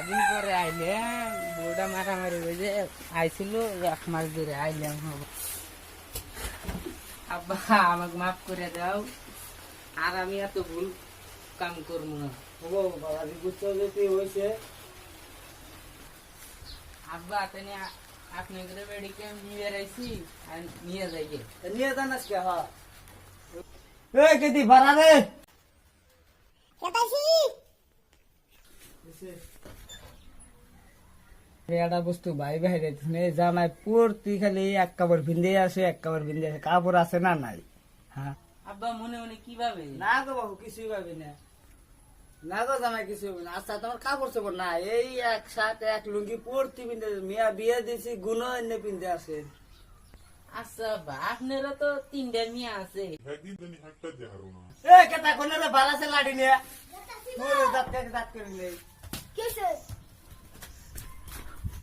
মেলাদিন পরে আইলে বউটা মারামারি হয়েছে আইছিল এক মাস ধরে আইলাম হব। আব্বা আমাকে মাফ করে দাও। আর আমি এত ভুল কাম করব না। হব বাবা বুঝতে যেতে হয়েছে? আব্বা তানি আপনাদের বাড়িকে নিয়ে রাইছি আর নিয়ে যাইকে নিয়ে যান আজকে হ্যাঁ এই কেদি ভাড়া রে? একটা বস্তু ভাই ভাই রে জামাই পড়তি খালি এক কাপড় ভিন্দে আসে এক কাপড় ভিন্দে আসে কাপড় আছে না নাই? হ্যাঁ আব্বা মনে মনে কীভাবে? না গো বাবু কিছুই পাবি না। না গো জামাই কিছু হবে না। আচ্ছা তোমার কাপড় চোপড় না এই এক সাথ এক লুঙ্গি পড়তি পিন্ধে মিয়া বিয়ে দিছি গুণ এনে পিন্ধে আসে আচ্ছা আব্বা আপনারও তো তিনটা মেয়ে আছে। এ কেতা কোনে রে বালাসে লাড়ি নিয়ে? দাঁত দাঁত করে নেই কিসে?